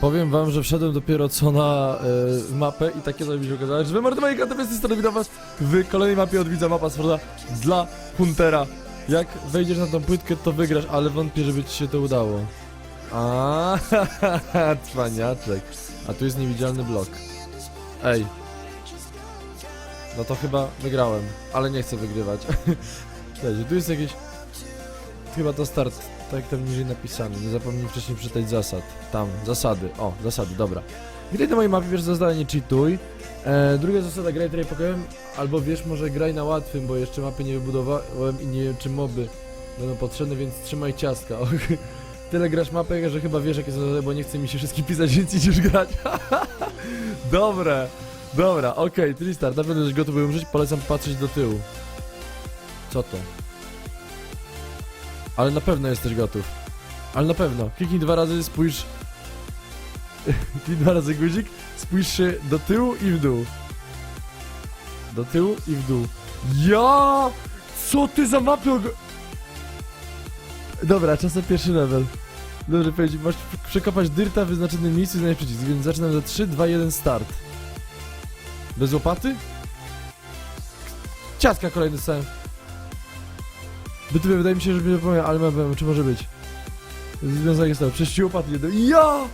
Powiem wam, że wszedłem dopiero co na e, mapę i takie się okazało, że wy Mordemajka to jest strony witam was w kolejnej mapie od widza mapa Sforza dla Huntera. Jak wejdziesz na tą płytkę, to wygrasz, ale wątpię, żeby ci się to udało. A, cwaniaczek. A tu jest niewidzialny blok. Ej. No to chyba wygrałem, ale nie chcę wygrywać. Słuchajcie, tu jest jakieś... Chyba to start, tak jak niżej napisane. Nie zapomnij wcześniej przeczytać zasad. Tam, zasady. O, zasady, dobra. Graj na mojej mapie, pierwsza zasada, nie cheatuj. E, druga zasada, graj tutaj pokojem, albo wiesz, może graj na łatwym, bo jeszcze mapy nie wybudowałem i nie wiem, czy moby będą potrzebne, więc trzymaj ciastka. Och, Tyle grasz mapę, że chyba wiesz, jakie są zasady, bo nie chce mi się wszystkich pisać, więc idziesz grać. Dobre. Dobra, okej, okay, start. Na pewno jesteś gotowy umrzeć, polecam patrzeć do tyłu. Co to? Ale na pewno jesteś gotów. Ale na pewno. Kliknij dwa razy, spójrz. Kliknij dwa razy guzik, spójrz się do tyłu i w dół. Do tyłu i w dół. Ja! Co ty za mapy. Dobra, czas na pierwszy level. Dobrze powiedzieć, masz przekopać dyrta w wyznaczonym miejscu i znaleźć przycisk, więc zaczynam za 3, 2, 1, start. Bez łopaty? Ciastka kolejny sam. By tyle wydaje mi się, że będzie powiem, ale mam, czy może być. Związek jest to, przecież łopaty nie do... Ja!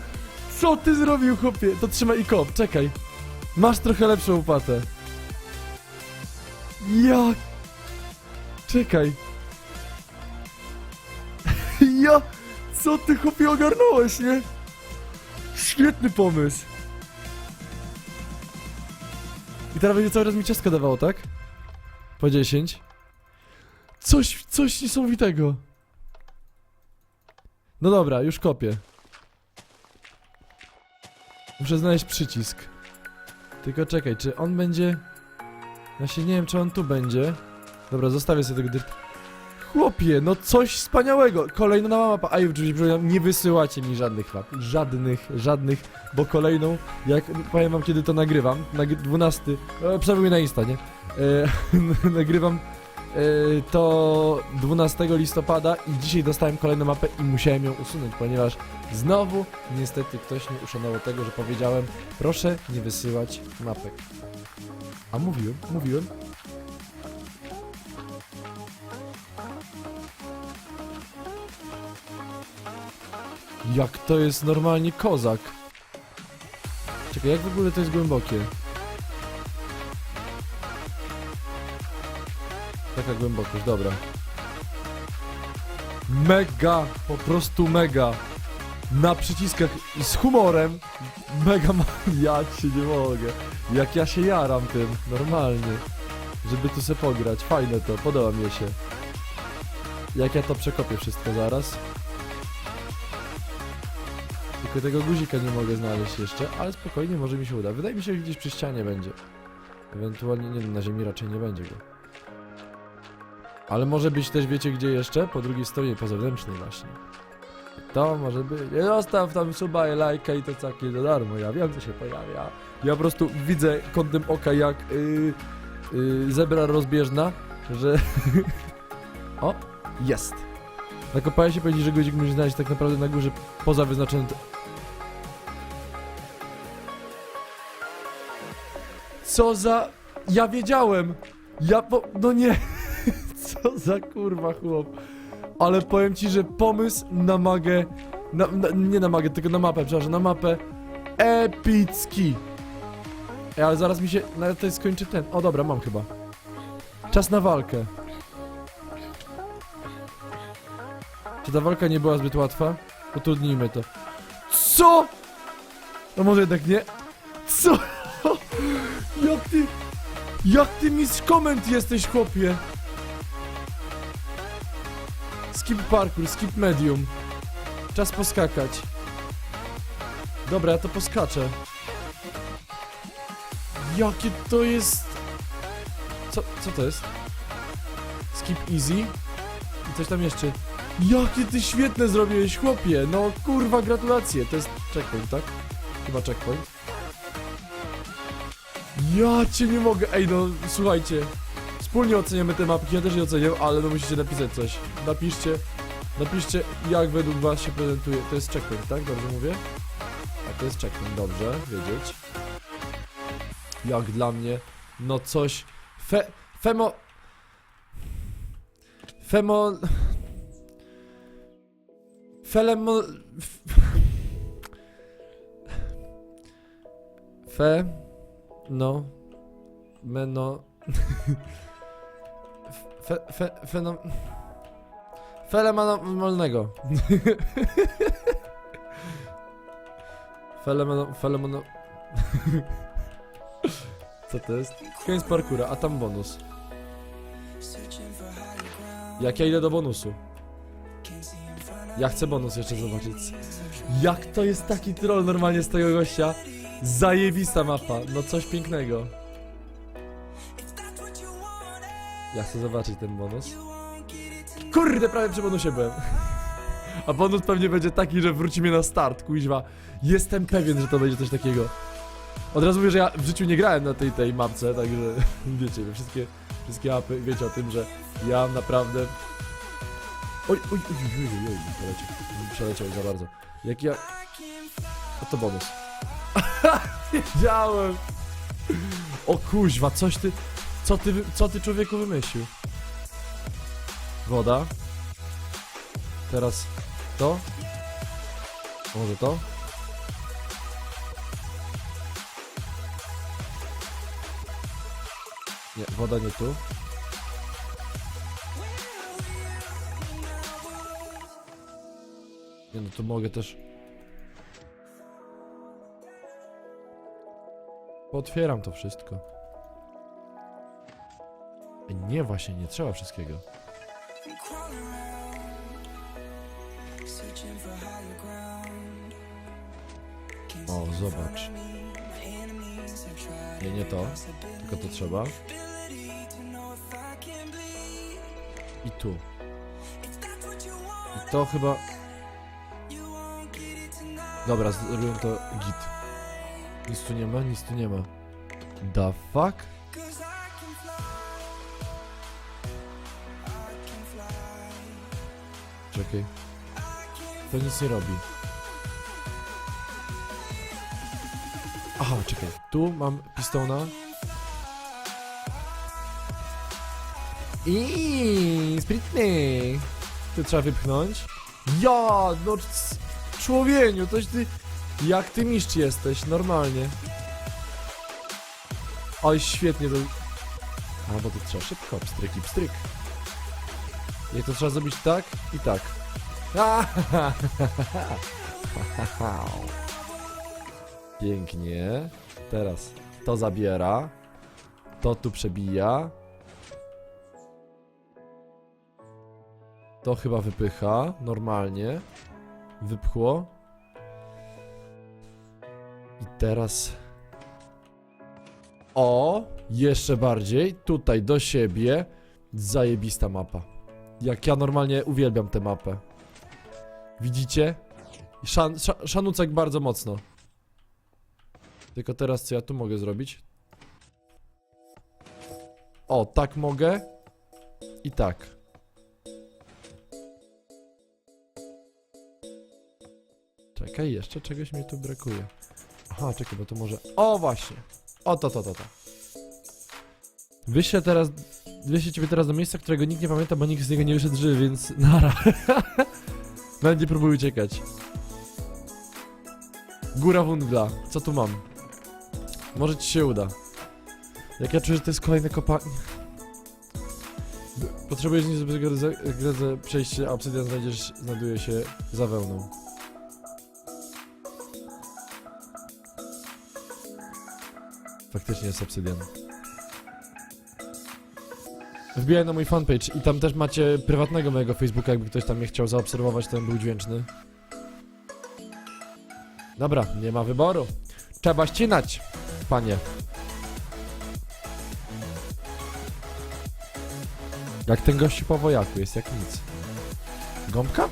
Co ty zrobił, chłopie? To trzymaj i kop, czekaj. Masz trochę lepszą łopatę. Ja! Czekaj. Ja! Co ty, chłopie, ogarnąłeś, nie? Świetny pomysł. I teraz będzie cały raz mi ciastka dawało, tak? Po 10. Coś, coś niesamowitego. No dobra, już kopię. Muszę znaleźć przycisk. Tylko czekaj, czy on będzie... Ja się nie wiem, czy on tu będzie. Dobra, zostawię sobie tego. Chłopie, no coś wspaniałego! Kolejna nowa mapa. A przypominam, nie wysyłacie mi żadnych map. Żadnych, żadnych, bo kolejną, jak powiem wam kiedy to nagrywam, nagry 12, e, przynajmniej na Insta, nie? E, nagrywam e, to 12 listopada i dzisiaj dostałem kolejną mapę i musiałem ją usunąć, ponieważ znowu niestety ktoś nie uszanował tego, że powiedziałem proszę nie wysyłać mapek. A mówiłem, mówiłem. Jak to jest normalnie kozak. Czekaj, jak w ogóle to jest głębokie? Taka głębokość, dobra. Mega, po prostu mega. Na przyciskach z humorem. Mega ma... Ja cię nie mogę. Jak ja się jaram tym, normalnie. Żeby tu se pograć. Fajne to, podoba mi się. Jak ja to przekopię wszystko zaraz. Tylko tego guzika nie mogę znaleźć jeszcze, ale spokojnie, może mi się uda. Wydaje mi się, że gdzieś przy ścianie będzie. Ewentualnie, nie na ziemi raczej nie będzie go. Ale może być też, wiecie gdzie jeszcze? Po drugiej stronie, po zewnętrznej właśnie. To może być. Nie zostaw tam suba i lajka i to takie za darmo. Ja wiem, co się pojawia. Ja po prostu widzę kątem oka, jak yy, yy, zebra rozbieżna, że... o, jest. Nakopałeś się powiedzieć, że guzik musisz znaleźć tak naprawdę na górze poza wyznaczonym... Co za... Ja wiedziałem! Ja po... No nie! Co za kurwa chłop. Ale powiem ci, że pomysł na magę... Na, na, nie na magę, tylko na mapę, przepraszam, na mapę... Epicki! Ej, ale zaraz mi się... Nawet tutaj skończy ten... O dobra, mam chyba. Czas na walkę. Czy ta walka nie była zbyt łatwa? Utrudnijmy to. Co? No może jednak nie. Co? Jak ty... Jak ty mistrz koment jesteś, chłopie? Skip parkour, skip medium. Czas poskakać. Dobra, ja to poskaczę. Jakie to jest... Co, co to jest? Skip easy? I coś tam jeszcze. Jakie ty świetne zrobiłeś, chłopie! No kurwa, gratulacje. To jest checkpoint, tak? Chyba checkpoint. Ja cię nie mogę. Ej, no słuchajcie. Wspólnie oceniamy te mapki, ja też je oceniam, ale no musicie napisać coś. Napiszcie, napiszcie jak według was się prezentuje. To jest checkpoint, tak? Dobrze mówię? A to jest checkpoint, dobrze, wiedzieć. Jak dla mnie, no coś... Fe... Femo... Femo... Felemo... Fe... No... Meno... Fe... Fe... Fenom... Felemonolonego. Felemono... Felemono... Co to jest? Koniec parkura, a tam bonus. Jak ja idę do bonusu? Ja chcę bonus jeszcze zobaczyć. Jak to jest taki troll normalnie z tego gościa? Zajebista mapa, no coś pięknego. Ja chcę zobaczyć ten bonus. Kurde, prawie przy bonusie byłem. A bonus pewnie będzie taki, że wróci mnie na start, kuźwa. Jestem pewien, że to będzie coś takiego. Od razu mówię, że ja w życiu nie grałem na tej, tej mapce, także wiecie, wszystkie, wszystkie mapy, wiecie o tym, że ja naprawdę... Oj, oj, oj, oj, oj, oj, przeleciał, przeleciał za bardzo. Jak ja... A to bonus. Wiedziałem! O kuźwa, coś ty... Co ty, co ty człowieku wymyślił? Woda. Teraz to. A Może to? Nie, woda nie tu. Nie no, tu mogę też... Otwieram to wszystko. Nie, właśnie, nie trzeba wszystkiego. O, zobacz. Nie, nie to. Tylko to trzeba. I tu. I to chyba... Dobra, zrobiłem to git. Nic tu nie ma, nic tu nie ma. The fuck? Czekaj. To nic nie robi. Aha, czekaj. Tu mam pistona. I sprytny. Tu trzeba wypchnąć. Ja, no człowieniu, toś ty... Jak ty mistrz jesteś, normalnie. Oj, świetnie to... A, bo to trzeba szybko, pstryk i pstryk. I to trzeba zrobić tak i tak. Pięknie. Teraz to zabiera. To tu przebija. To chyba wypycha. Normalnie. Wypchło. I teraz... O! Jeszcze bardziej. Tutaj do siebie. Zajebista mapa. Jak ja normalnie uwielbiam tę mapę. Widzicie? Szan, sza, szanucek bardzo mocno. Tylko teraz co ja tu mogę zrobić? O, tak mogę. I tak. Czekaj, jeszcze czegoś mi tu brakuje. Aha, czekaj, bo to może... O, właśnie! O, to, to, to, to. Wyślę teraz... Wyślę ciebie teraz do miejsca, którego nikt nie pamięta, bo nikt z niego nie wyszedł żywy, więc nara. Nawet nie próbuj uciekać. Góra wundla. Co tu mam? Może ci się uda. Jak ja czuję, że to jest kolejne kopanie. Potrzebujesz nic, żeby gradze przejście, a obsydian znajdziesz, znajduje się za wełną. Faktycznie jest obsydian. Wbijaj na mój fanpage i tam też macie prywatnego mojego Facebooka, jakby ktoś tam mnie chciał zaobserwować, to on był dźwięczny. Dobra, nie ma wyboru. Trzeba ścinać, panie. Jak ten gościu po wojaku, jest jak nic. Gąbka?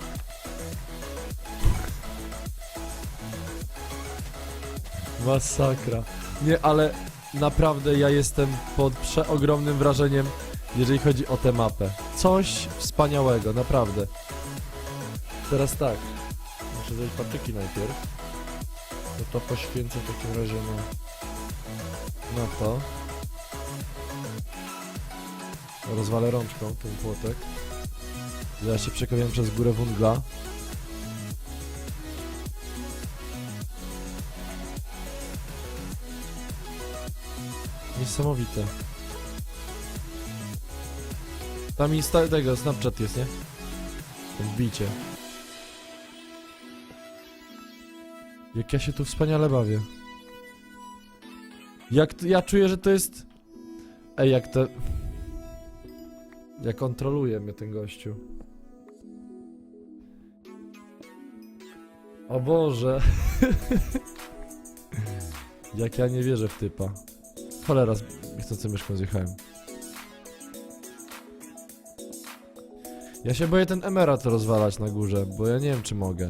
Masakra. Nie, ale naprawdę ja jestem pod przeogromnym wrażeniem, jeżeli chodzi o tę mapę. Coś wspaniałego, naprawdę. Teraz tak. Muszę zrobić patyki najpierw. No to poświęcę w takim razie na, na to. Rozwalę rączką ten płotek. Ja się przekopiłem przez górę wungla. Niesamowite. Tam i tego, Snapchat jest, nie? Wbicie. Jak ja się tu wspaniale bawię. Jak ja czuję, że to jest... Ej, jak to... Jak kontroluje mnie ten gościu. O Boże. jak ja nie wierzę w typa. Cholera, chcący myszką zjechałem. Ja się boję ten emerat rozwalać na górze, bo ja nie wiem czy mogę.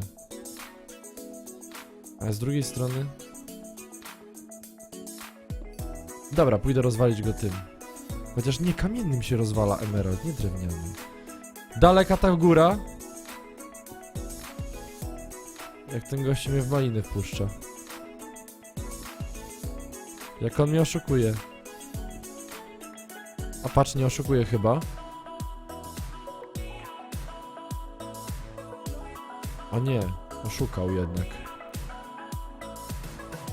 A z drugiej strony... Dobra, pójdę rozwalić go tym. Chociaż nie kamiennym się rozwala emerald, nie drewnianym. Daleka ta góra. Jak ten gość mnie w maliny wpuszcza. Jak on mnie oszukuje. A patrz, nie oszukuje chyba. A nie, oszukał jednak.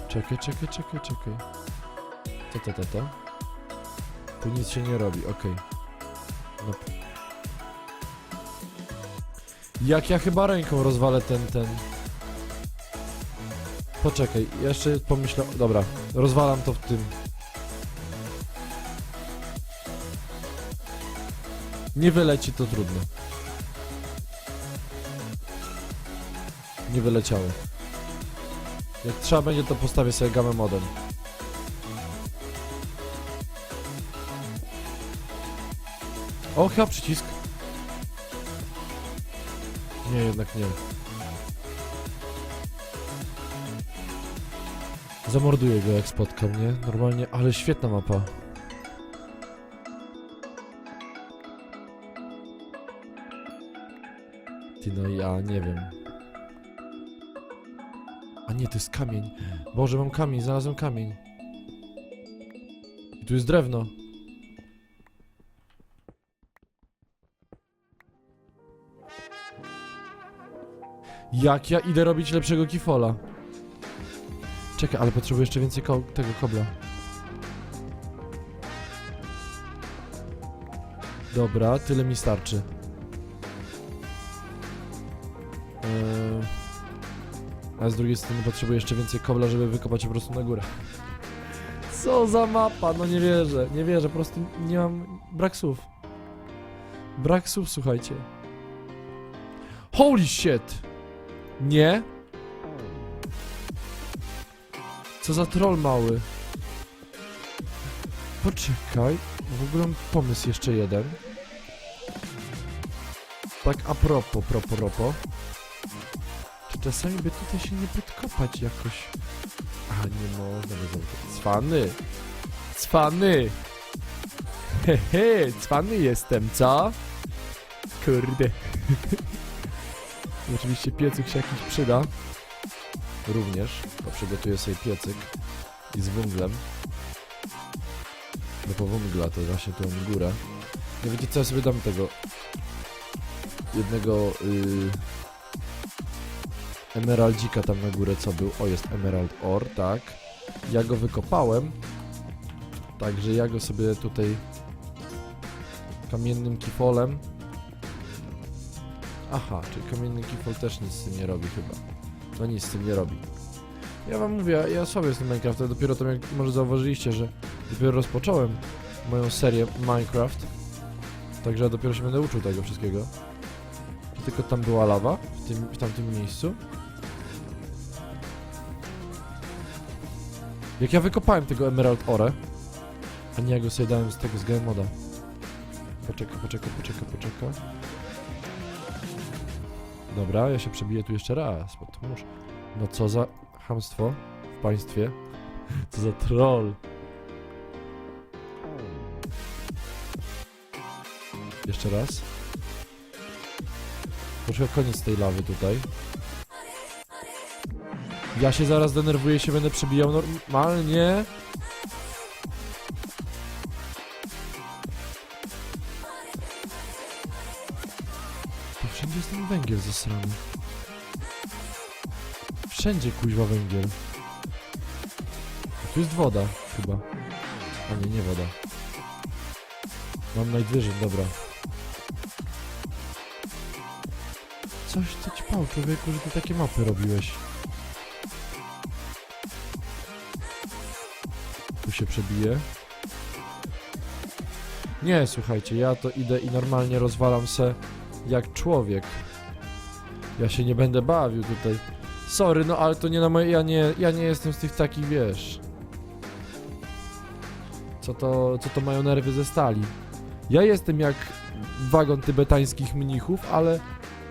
Czekaj, czekaj, czekaj, czekaj. To, to, to, to. Tu nic się nie robi, okej. No. Jak ja chyba ręką rozwalę ten, ten... Poczekaj, jeszcze pomyślę... Dobra, rozwalam to w tym. Nie wyleci, to trudno. Nie wyleciało. Jak trzeba będzie, to postawię sobie gamę modem. O, chyba przycisk. Nie, jednak nie. Zamorduję go, jak spotka mnie. Normalnie, ale świetna mapa. Ty, no ja nie wiem. Nie, to jest kamień. Boże, mam kamień, znalazłem kamień. I tu jest drewno. Jak ja idę robić lepszego kifola? Czekaj, ale potrzebuję jeszcze więcej ko tego kobla. Dobra, tyle mi starczy. Eee, a z drugiej strony potrzebuję jeszcze więcej kobla, żeby wykopać po prostu na górę. Co za mapa? No nie wierzę, nie wierzę, po prostu nie mam... Brak słów. Brak słów, słuchajcie. Holy shit! Nie? Co za troll mały. Poczekaj, w ogóle pomysł jeszcze jeden. Tak a propos, propos, propos. Czy czasami by tutaj się nie podkopać jakoś? A, nie można zamknąć. Cwany! Cwany! Hehe, cwany jestem, co? Kurde. Oczywiście piecyk się jakiś przyda. Również. To przygotuję sobie piecyk. I z węglem. No po węgla to właśnie tą górę. Nie wiecie co, ja sobie dam tego... Jednego... Yy, emeraldzika tam na górę, co był. O, jest emerald ore, tak. Ja go wykopałem. Także ja go sobie tutaj kamiennym kifolem Aha, czyli kamienny kifol też nic z tym nie robi chyba. No nic z tym nie robi. Ja wam mówię, ja słaby jestem Minecraft, dopiero tam jak może zauważyliście, że dopiero rozpocząłem moją serię Minecraft. Także ja dopiero się będę uczył tego wszystkiego. Tylko tam była lawa? W, tym, w tamtym miejscu? Jak ja wykopałem tego Emerald Ore, a nie ja go sobie dałem z tego z game moda. Poczekaj, poczekaj, poczekaj, poczekaj. Dobra, ja się przebiję tu jeszcze raz, bo to muszę. No co za hamstwo w państwie. Co za troll. Jeszcze raz. Proszę koniec tej lawy tutaj. Ja się zaraz denerwuję, się będę przebijał normalnie. To wszędzie jest ten węgiel zasrany. Wszędzie kuźwa węgiel. A tu jest woda, chyba. A nie, nie woda. Mam najwyżej, dobra. Coś co ci pał, człowieku, że ty takie mapy robiłeś. Się przebije. Nie, słuchajcie, ja to idę i normalnie rozwalam se jak człowiek. Ja się nie będę bawił tutaj. Sorry, no ale to nie na moje... Ja nie, ja nie jestem z tych takich, wiesz... Co to, co to mają nerwy ze stali. Ja jestem jak wagon tybetańskich mnichów, ale...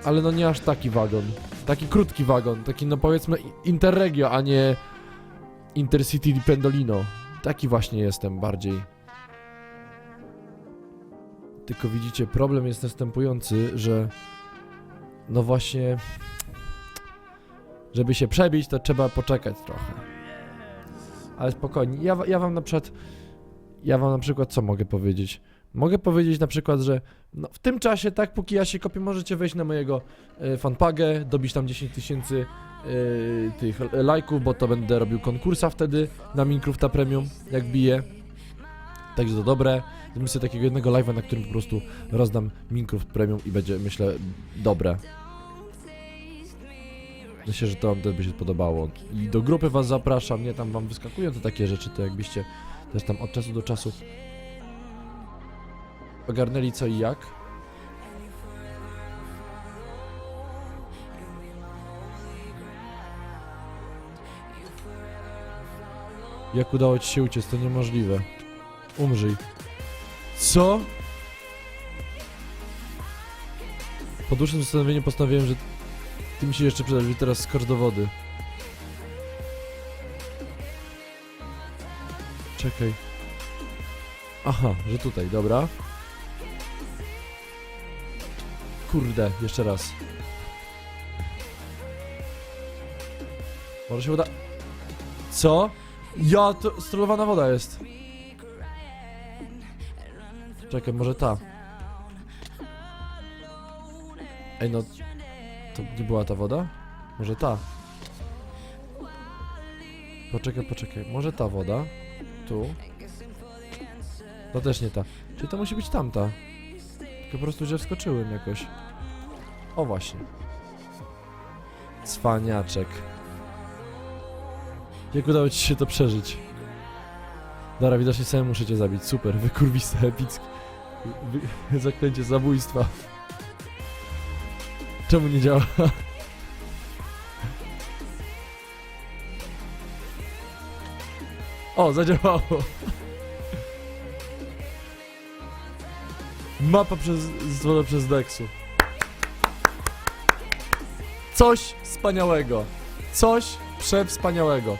Ale no nie aż taki wagon. Taki krótki wagon. Taki no powiedzmy Interregio, a nie... Intercity di Pendolino. Taki właśnie jestem bardziej. Tylko widzicie, problem jest następujący, że no właśnie, żeby się przebić, to trzeba poczekać trochę. Ale spokojnie, ja, ja wam na przykład, ja wam na przykład co mogę powiedzieć? Mogę powiedzieć na przykład, że no, w tym czasie, tak, póki ja się kopię, możecie wejść na mojego e, fanpagę, dobić tam 10 tysięcy e, tych lajków, bo to będę robił konkursa wtedy na Minecrafta Premium, jak bije. Także to dobre. Zrobimy sobie takiego jednego live'a, na którym po prostu rozdam Minecraft Premium i będzie, myślę, dobre. Myślę, że to wam też by się podobało. I do grupy was zapraszam, nie tam wam wyskakują te takie rzeczy, to jakbyście też tam od czasu do czasu ogarnęli co i jak. Jak udało ci się uciec, to niemożliwe. Umrzyj. Co? Po dłuższym zastanowieniu postanowiłem, że ty mi się jeszcze przydasz, teraz skocz do wody. Czekaj. Aha, że tutaj, dobra. Kurde, jeszcze raz. Może się uda... Co? Ja, to strolowana woda jest. Czekaj, może ta. Ej, no... To nie była ta woda? Może ta? Poczekaj, poczekaj. Może ta woda? Tu? To też nie ta. Czyli to musi być tamta. Po prostu, że wskoczyłem jakoś. O właśnie. Cwaniaczek. Jak udało ci się to przeżyć? Dobra, widocznie samemu muszę cię zabić. Super, wykurwiste, epicki. Wy... Zaklęcie zabójstwa. Czemu nie działa? O, zadziałało. Mapa przez, zwoda przez Dexu. Coś wspaniałego. Coś przewspaniałego.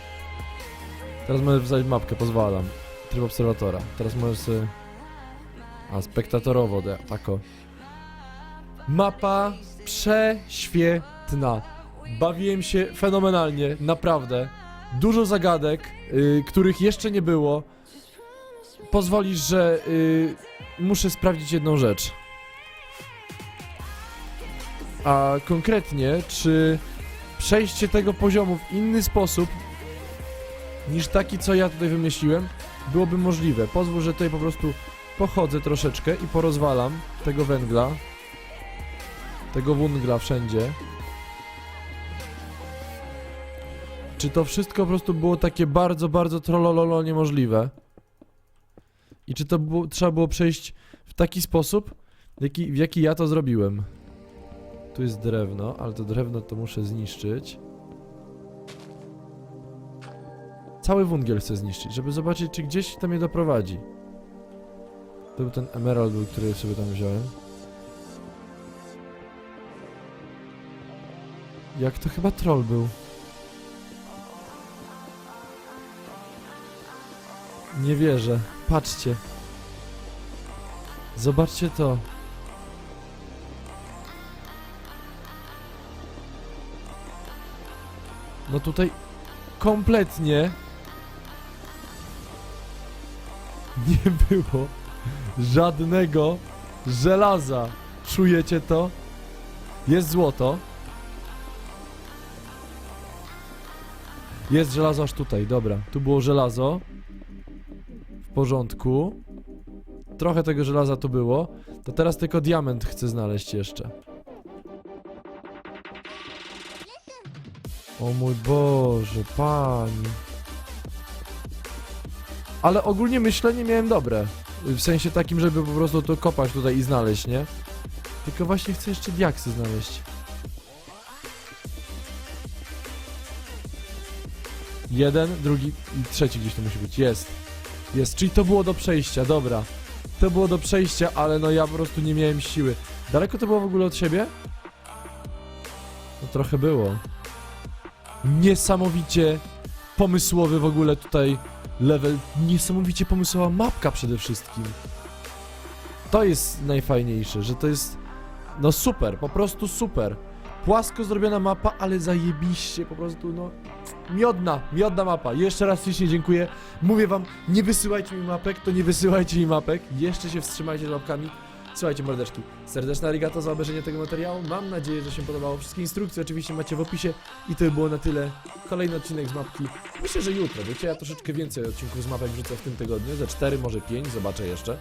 Teraz możesz wstać mapkę, pozwalam. Tryb obserwatora. Teraz możesz sobie... A, spektatorowo, tako. Mapa prześwietna. Bawiłem się fenomenalnie, naprawdę. Dużo zagadek, y, których jeszcze nie było. Pozwolisz, że y, muszę sprawdzić jedną rzecz. A konkretnie, czy przejście tego poziomu w inny sposób niż taki, co ja tutaj wymyśliłem, byłoby możliwe. Pozwól, że tutaj po prostu pochodzę troszeczkę i porozwalam tego węgla. Tego wungla wszędzie. Czy to wszystko po prostu było takie bardzo, bardzo trollololo niemożliwe? I czy to było, trzeba było przejść w taki sposób, jaki, w jaki ja to zrobiłem? Tu jest drewno, ale to drewno to muszę zniszczyć. Cały wungiel chcę zniszczyć, żeby zobaczyć, czy gdzieś to mnie doprowadzi. To był ten emerald, który sobie tam wziąłem. Jak to chyba troll był. Nie wierzę. Patrzcie. Zobaczcie to. No tutaj kompletnie nie było żadnego żelaza. Czujecie to? Jest złoto. Jest żelazo aż tutaj, dobra. Tu było żelazo. Porządku. Trochę tego żelaza tu było. To teraz tylko diament chcę znaleźć jeszcze. O mój Boże, pani. Ale ogólnie myślenie miałem dobre. W sensie takim, żeby po prostu to kopać tutaj i znaleźć, nie? Tylko właśnie chcę jeszcze diaksy znaleźć. Jeden, drugi i trzeci gdzieś to musi być. Jest. Jest, czyli to było do przejścia, dobra. To było do przejścia, ale no ja po prostu nie miałem siły. Daleko to było w ogóle od siebie? No trochę było. Niesamowicie pomysłowy w ogóle tutaj level. Niesamowicie pomysłowa mapka przede wszystkim. To jest najfajniejsze, że to jest no super, po prostu super. Płasko zrobiona mapa, ale zajebiście, po prostu no miodna, miodna mapa. Jeszcze raz ślicznie dziękuję. Mówię wam, nie wysyłajcie mi mapek, to nie wysyłajcie mi mapek. Jeszcze się wstrzymajcie z łapkami. Słuchajcie mordeczki, serdeczne arigato za obejrzenie tego materiału. Mam nadzieję, że się podobało. Wszystkie instrukcje oczywiście macie w opisie i to by było na tyle. Kolejny odcinek z mapki. Myślę, że jutro, wiecie, ja troszeczkę więcej odcinków z mapek wrzucę w tym tygodniu. Ze 4, może 5, zobaczę jeszcze.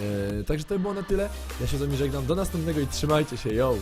Eee, także to by było na tyle. Ja się z wami żegnam. Do następnego i trzymajcie się, yo!